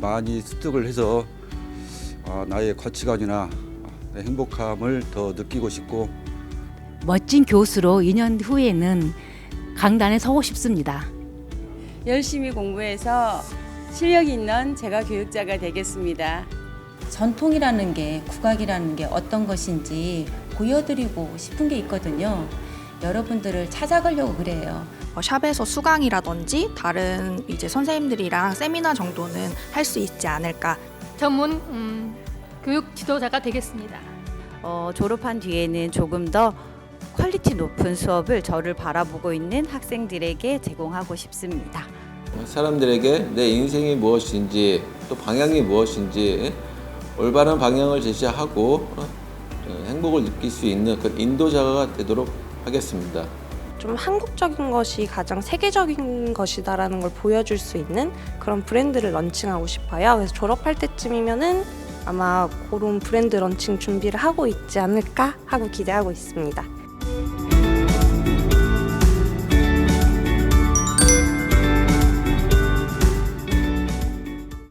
많이 습득을 해서 아, 나의 가치관이나 내 행복함을 더 느끼고 싶고 멋진 교수로 2년 후에는 강단에 서고 싶습니다. 열심히 공부해서 실력 있는 제가 교육자가 되겠습니다. 전통이라는 게 국악이라는 게 어떤 것인지 보여드리고 싶은 게 있거든요. 여러분들을 찾아가려고 그래요. 어, 샵에서 수강이라든지 다른 이제 선생님들이랑 세미나 정도는 할 수 있지 않을까 전문 음, 교육 지도자가 되겠습니다. 어, 졸업한 뒤에는 조금 더 퀄리티 높은 수업을 저를 바라보고 있는 학생들에게 제공하고 싶습니다. 사람들에게 내 인생이 무엇인지 또 방향이 무엇인지 올바른 방향을 제시하고 어, 행복을 느낄 수 있는 그 인도자가 되도록 하겠습니다. 좀 한국적인 것이 가장 세계적인 것이다라는 걸 보여줄 수 있는 그런 브랜드를 런칭하고 싶어요. 그래서 졸업할 때쯤이면은 아마 그런 브랜드 런칭 준비를 하고 있지 않을까 하고 기대하고 있습니다.